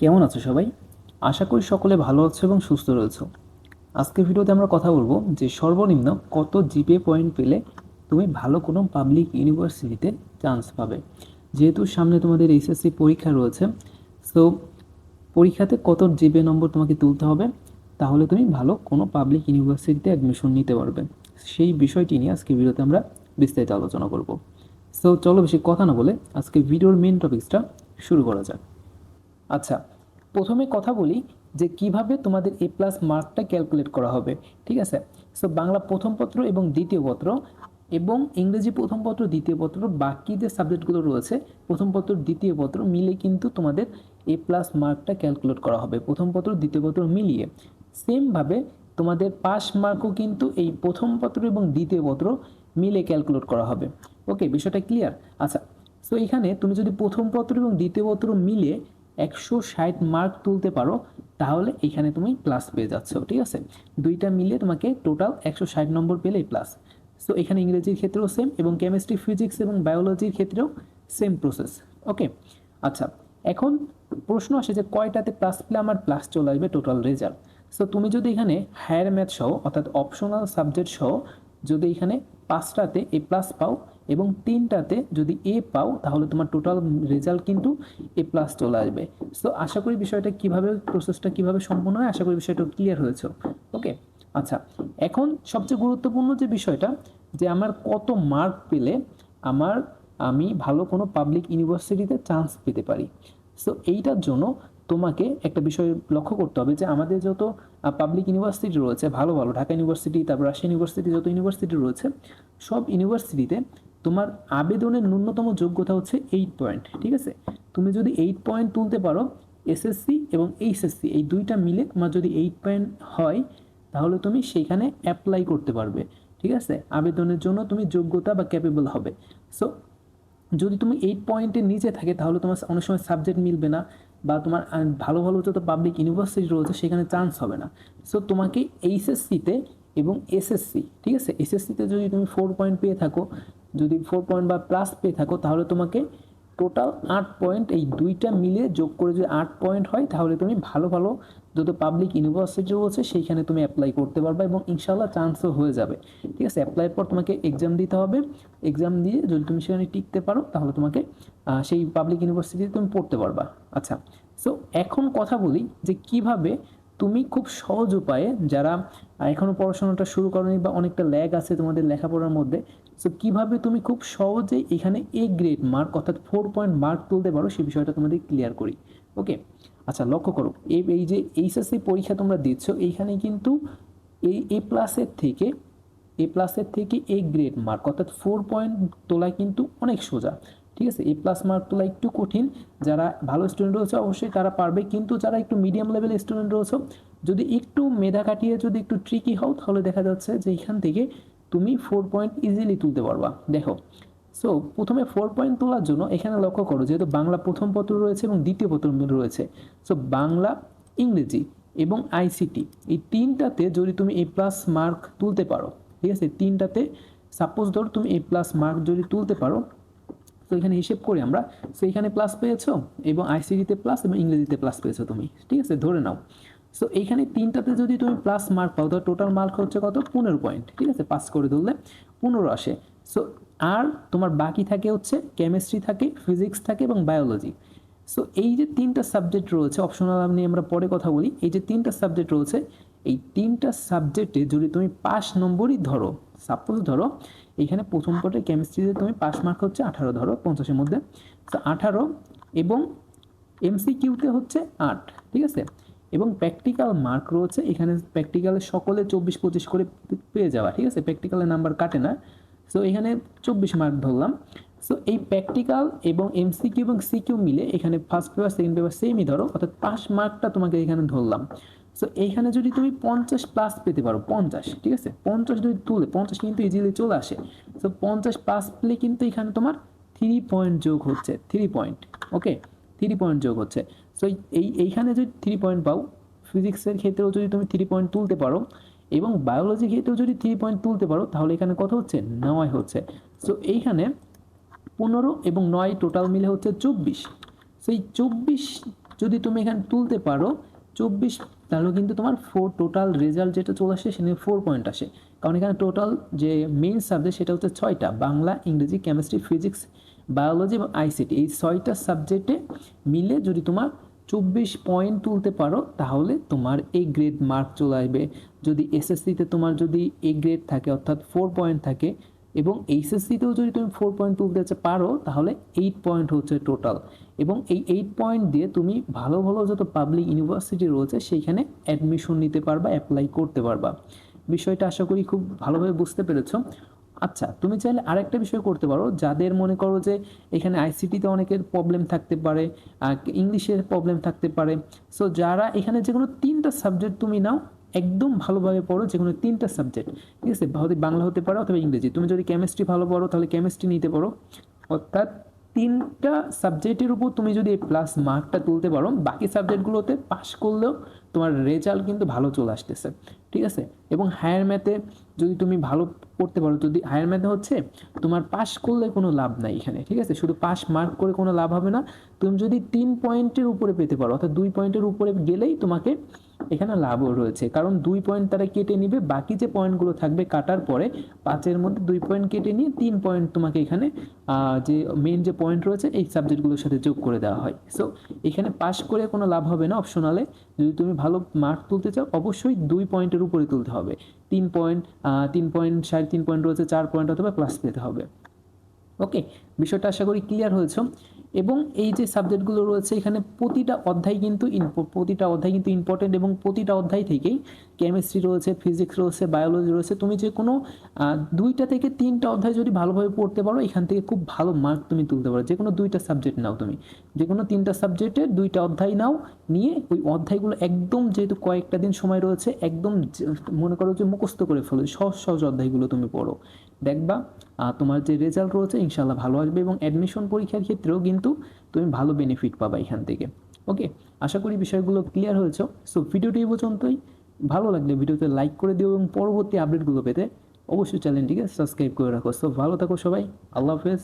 কেমন আছো সবাই? আশা করি সকলে ভালো আছো এবং সুস্থ রয়েছো। আজকের ভিডিওতে আমরা কথা বলব যে সর্বনিম্ন কত জিপে পয়েন্ট পেলে তুমি ভালো কোনো পাবলিক ইউনিভার্সিটিতে চান্স পাবে। যেহেতু সামনে তোমাদের এইচএসসি পরীক্ষা রয়েছে সো পরীক্ষাতে কত জিপে নম্বর তোমাকে তুলতে হবে, তাহলে তুমি ভালো কোনো পাবলিক ইউনিভার্সিটিতে অ্যাডমিশন নিতে পারবে। সেই বিষয়টি নিয়ে আজকে ভিডিওতে আমরা বিস্তারিত আলোচনা করব। সো চলো বেশি কথা না বলে আজকে ভিডিওর মেন টপিক্সটা শুরু করা যাক। আচ্ছা প্রথমে কথা বলি যে কীভাবে তোমাদের এ প্লাস মার্কটা ক্যালকুলেট করা হবে, ঠিক আছে? সো বাংলা প্রথম পত্র এবং দ্বিতীয় পত্র এবং ইংরেজি প্রথম পত্র, দ্বিতীয় পত্র, বাকি যে সাবজেক্টগুলো রয়েছে, প্রথম পত্র, দ্বিতীয় পত্র মিলে কিন্তু তোমাদের এ প্লাস মার্কটা ক্যালকুলেট করা হবে, প্রথম পত্র, দ্বিতীয় পত্র মিলিয়ে। সেমভাবে তোমাদের পাস মার্কও কিন্তু এই প্রথম পত্র এবং দ্বিতীয় পত্র মিলে ক্যালকুলেট করা হবে। ওকে বিষয়টা ক্লিয়ার আচ্ছা সো এখানে তুমি যদি প্রথম পত্র এবং দ্বিতীয় পত্র মিলে একশো ষাট মার্ক তুলতে পারো, তাহলে এখানে তুমি প্লাস পেয়ে যাচ্ছ, ঠিক আছে? দুইটা মিলে তোমাকে টোটাল একশো ষাট নম্বর পেলেই প্লাস সো এখানে ইংরেজির ক্ষেত্রেও সেম এবং কেমিস্ট্রি ফিজিক্স এবং বায়োলজির ক্ষেত্রেও সেম প্রসেস ওকে আচ্ছা এখন প্রশ্ন আসে যে কয়টাতে প্লাস পেলে আমার প্লাস চলে আসবে টোটাল রেজাল্ট সো তুমি যদি এখানে হায়ার ম্যাথ সহ, অর্থাৎ অপশনাল সাবজেক্ট সহ, যদি এখানে পাঁচটাতে এ প্লাস পাও এবং তিনটাতে যদি এ পাও, তাহলে তোমার টোটাল রেজাল্ট কিন্তু এ প্লাস চলে আসবে। সো আশা করি বিষয়টা কীভাবে প্রসেসটা কীভাবে সম্পূর্ণ হয়, আশা করি বিষয়টা ক্লিয়ার হয়েছে। ওকে আচ্ছা এখন সবচেয়ে গুরুত্বপূর্ণ যে বিষয়টা, যে আমার কত মার্ক পেলে আমার, আমি ভালো কোনো পাবলিক ইউনিভার্সিটিতে চান্স পেতে পারি। সো এইটার জন্য তোমাকে একটা বিষয় লক্ষ্য করতে হবে যে আমাদের যত পাবলিক ইউনিভার্সিটি রয়েছে, ভালো ভালো, ঢাকা ইউনিভার্সিটি তারপর রাজশাহী ইউনিভার্সিটি যত ইউনিভার্সিটি রয়েছে, সব ইউনিভার্সিটিতে তোমার আবেদনের ন্যূনতম যোগ্যতা হচ্ছে এইট পয়েন্ট ঠিক আছে? তুমি যদি এইট পয়েন্ট তুলতে পারো এসএসসি এবং এইচএসসি এই দুইটা মিলে তোমার যদি এইট পয়েন্ট হয়, তাহলে তুমি সেইখানে অ্যাপ্লাই করতে পারবে, ঠিক আছে? আবেদনের জন্য তুমি যোগ্যতা বা ক্যাপেবল হবে। সো যদি তুমি এইট পয়েন্টের নিচে থাকে, তাহলে তোমার অনেক সময় সাবজেক্ট মিলবে না বা তোমার ভালো ভালো যত পাবলিক ইউনিভার্সিটি রয়েছে, সেখানে চান্স হবে না। সো তোমাকে এইচএসসিতে এবং এসএসসি, ঠিক আছে? এসএসসিতে যদি তুমি ফোর পয়েন্ট পেয়ে থাকো, যদি ফোর পয়েন্ট বা প্লাস পেয়ে থাকো, তাহলে তোমাকে টোটাল আট পয়েন্ট এই দুইটা মিলে যোগ করে যদি আট পয়েন্ট হয়, তাহলে তুমি ভালো ভালো যত পাবলিক ইউনিভার্সিটি রয়েছে সেইখানে তুমি অ্যাপ্লাই করতে পারবে এবং ইনশাল্লাহ চান্সও হয়ে যাবে। ঠিক আছে? অ্যাপ্লাইয়ের পর তোমাকে এক্সাম দিতে হবে। এক্সাম দিয়ে যদি তুমি সেখানে টিকতে পারো, তাহলে তোমাকে সেই পাবলিক ইউনিভার্সিটিতে তুমি পড়তে পারবা। আচ্ছা সো এখন কথা বলি যে কীভাবে তুমি খুব সহজ উপায়ে যারা এখনও পড়াশোনাটা শুরু করনি বা অনেকটা ল্যাগ আছে তোমাদের লেখাপড়ার মধ্যে সো কীভাবে তুমি খুব সহজেই এখানে এ গ্রেড মার্ক অর্থাৎ ফোর পয়েন্ট মার্ক তুলতে পারো সেই বিষয়টা তোমাদের ক্লিয়ার করি। ওকে আচ্ছা লক্ষ্য করো, এই এই যে এইচএসসি পরীক্ষা তোমরা দিচ্ছ, এইখানে কিন্তু এই এ প্লাসের থেকে এ প্লাসের থেকে এ গ্রেড মার্ক অর্থাৎ ফোর পয়েন্ট তোলা কিন্তু অনেক সোজা, ঠিক আছে? এ প্লাস মার্ক তোলা একটু কঠিন, যারা ভালো স্টুডেন্ট রয়েছে অবশ্যই তারা পারবে, কিন্তু যারা একটু মিডিয়াম লেভেলের স্টুডেন্ট রয়েছে, যদি একটু মেধা কাটিয়ে যদি একটু ট্রিকি হও, তাহলে দেখা যাচ্ছে যে এখান থেকে তুমি ফোর পয়েন্ট ইজিলি তুলতে পারবা। দেখো সো প্রথমে ফোর পয়েন্ট তোলার জন্য এখানে লক্ষ্য করো, যেহেতু বাংলা প্রথম পত্র রয়েছে এবং দ্বিতীয় পত্র রয়েছে। সো বাংলা, ইংরেজি এবং আইসিটি এই তিনটাতে যদি তুমি এ প্লাস মার্ক তুলতে পারো, ঠিক আছে? তিনটাতে সাপোজ ধরো তুমি এ প্লাস মার্ক যদি তুলতে পারো, তো এখানে হিসেব করি আমরা সো এখানে প্লাস পেয়েছ এবং আইসিডিতে প্লাস এবং ইংরেজিতে প্লাস পেয়েছ তুমি, ঠিক আছে? ধরে নাও। সো এইখানে তিনটাতে যদি তুমি প্লাস মার্ক পাও তাহলে টোটাল মার্ক হচ্ছে কত? পনেরো পয়েন্ট ঠিক আছে? পাস করে ধরলে পনেরো আসে। সো আর তোমার বাকি থাকে হচ্ছে কেমিস্ট্রি থাকে ফিজিক্স থাকে এবং বায়োলজি সো এই যে তিনটা সাবজেক্ট রয়েছে অপশনাল নিয়ে আমরা পরে কথা বলি, এই যে তিনটা সাবজেক্ট রয়েছে, এই তিনটা সাবজেক্টে যদি তুমি পাঁচ নম্বরই ধরো সাপোজ ধরো, এখানে প্রথম পটে কেমিস্ট্রিতে তুমি পাস মার্ক হচ্ছে আঠারো, ধরো পঞ্চাশের মধ্যে। তো আঠারো এবং এমসিকিউতে হচ্ছে আট, ঠিক আছে? এবং প্র্যাকটিক্যাল মার্ক রয়েছে, এখানে প্র্যাকটিক্যালে সকলে চব্বিশ, পঁচিশ করে পেয়ে যাওয়া, ঠিক আছে? প্র্যাকটিক্যালের নাম্বার কাটে না। সো এখানে চব্বিশ মার্ক ধরলাম। সো এই প্র্যাকটিক্যাল এবং এমসিকিউ এবং সিকিউ মিলে এখানে ফার্স্ট পেপার সেকেন্ড পেপার সেমই ধরো, অর্থাৎ পাস মার্কটা তোমাকে এখানে ধরলাম। সো এইখানে যদি তুমি পঞ্চাশ প্লাস পেতে পারো, পঞ্চাশ, ঠিক আছে? পঞ্চাশ যদি তুলে, পঞ্চাশ কিন্তু ইজিলি চলে আসে। সো পঞ্চাশ প্লাস পেলে কিন্তু এখানে তোমার থ্রি পয়েন্ট যোগ হচ্ছে three point okay three point যোগ হচ্ছে। সো এই এইখানে যদি থ্রি পয়েন্ট পাও ফিজিক্সের ক্ষেত্রেও যদি তুমি থ্রি পয়েন্ট তুলতে পারো এবং বায়োলজি ক্ষেত্রেও যদি থ্রি পয়েন্ট তুলতে পারো, তাহলে এখানে কত হচ্ছে? নয় হচ্ছে। সো এইখানে পনেরো এবং নয় টোটাল মিলে হচ্ছে চব্বিশ। সেই চব্বিশ যদি তুমি এখানে তুলতে পারো, চব্বিশ, তাহলে কিন্তু তোমার ফোর টোটাল রেজাল্ট যেটা চলে আসে, সেখানে ফোর পয়েন্ট আসে। কারণ এখানে টোটাল যে মেইন সাবজেক্ট সেটা হচ্ছে ছয়টা, বাংলা, ইংরেজি কেমিস্ট্রি ফিজিক্স বায়োলজি এবং আইসিটি এই ছয়টা সাবজেক্টে মিলে যদি তোমার চব্বিশ পয়েন্ট তুলতে পারো, তাহলে তোমার এই গ্রেড মার্ক চলে আসবে। যদি এসএসসিতে তোমার যদি এ গ্রেড থাকে, অর্থাৎ ফোর পয়েন্ট থাকে, এবং এইচএসসিতেও যদি তুমি ফোর পয়েন্ট তুলতে পারো, তাহলে এইট পয়েন্ট হচ্ছে টোটাল এবং এই এইট পয়েন্ট দিয়ে তুমি ভালো ভালো যত পাবলিক ইউনিভার্সিটি রয়েছে, সেইখানে অ্যাডমিশন নিতে পারবা অ্যাপ্লাই করতে পারবা। বিষয়টা আশা করি খুব ভালোভাবে বুঝতে পেরেছ। আচ্ছা তুমি চাইলে আরেকটা বিষয় করতে পারো। যাদের মনে করো যে এখানে আইসিটিতে অনেকের প্রবলেম থাকতে পারে ইংলিশের প্রবলেম থাকতে পারে। সো যারা এখানে যে কোনো তিনটা সাবজেক্ট তুমি নাও, একদম ভালোভাবে পড়ো যে কোনো তিনটা সাবজেক্ট ঠিক আছে? বাংলা হতে পারো অথবা ইংরেজি। তুমি যদি কেমিস্ট্রি ভালো পড়ো, তাহলে কেমিস্ট্রি নিতে পারো। অর্থাৎ তিনটা সাবজেক্টের উপর তুমি যদি এই প্লাস মার্কটা তুলতে পারো, বাকি সাবজেক্টগুলোতে পাশ করলেও তোমার রেজাল্ট কিন্তু ভালো চলে আসতেছে। ঠিক আছে? এবং হায়ার ম্যাথে যদি তুমি ভালো পড়তে পারো। যদি হায়ার ম্যাথে হচ্ছে, তোমার পাশ করলে কোনো লাভ নাই এখানে, ঠিক আছে? শুধু পাস মার্ক করে কোনো লাভ হবে না। তুমি যদি তিন পয়েন্টের উপরে পেতে পারো, অর্থাৎ দুই পয়েন্টের উপরে গেলেই তোমাকে এখানে লাভও রয়েছে। কারণ দুই পয়েন্ট তারা কেটে নিবে, বাকি যে পয়েন্টগুলো থাকবে কাটার পরে পাঁচের মধ্যে দুই পয়েন্ট কেটে নিয়ে তিন পয়েন্ট তোমাকে এখানে যে মেন যে পয়েন্ট রয়েছে, এই সাবজেক্টগুলোর সাথে যোগ করে দেওয়া হয়। সো এখানে পাস করে কোনো লাভ হবে না অপশনালে যদি তুমি ভালো মার্ক তুলতে চাও, অবশ্যই দুই পয়েন্টের উপরে তুলতে হবে। তিন পয়েন্ট তিন পয়েন্ট সাড়ে তিন পয়েন্ট রয়েছে, চার পয়েন্ট অথবা ক্লাস পেতে হবে। ওকে বিষয়টা আশা করি ক্লিয়ার হয়েছে। এবং এই যে সাবজেক্টগুলো রয়েছে, এখানে প্রতিটা অধ্যায় কিন্তু প্রতিটা অধ্যায় কিন্তু ইম্পর্টেন্ট এবং প্রতিটা অধ্যায় থেকেই কেমিস্ট্রি রয়েছে ফিজিক্স রয়েছে বায়োলজি রয়েছে। তুমি যে কোনো দুইটা থেকে তিনটা অধ্যায় যদি ভালোভাবে পড়তে পারো, এখান থেকে খুব ভালো মার্ক তুমি তুলতে পারো। যে কোনো দুইটা সাবজেক্ট নাও তুমি। যে কোনো তিনটা সাবজেক্টের দুইটা অধ্যায় নাও, নিয়ে ওই অধ্যায়গুলো একদম যেহেতু কয়েকটা দিন সময় রয়েছে, একদম মনে করো যে মুখস্থ করে ফেলো, সহজ সহজ অধ্যায়গুলো তুমি পড়ো। দেখবা তোমার যে রেজাল্ট রয়েছে ইনশাল্লাহ ভালো আসবে এবং অ্যাডমিশন পরীক্ষার ক্ষেত্রেও কিন্তু তুমি ভালো বেনিফিট পাবা এখান থেকে। ওকে আশা করি বিষয়গুলো ক্লিয়ার হয়েছে। সো ভিডিওটি এই পর্যন্তই। ভালো লাগলে ভিডিওতে লাইক করে দিও এবং পরবর্তী আপডেটগুলো পেতে অবশ্যই চ্যানেলটিকে সাবস্ক্রাইব করে রাখো। সো ভালো থাকো সবাই। আল্লাহ হাফেজ।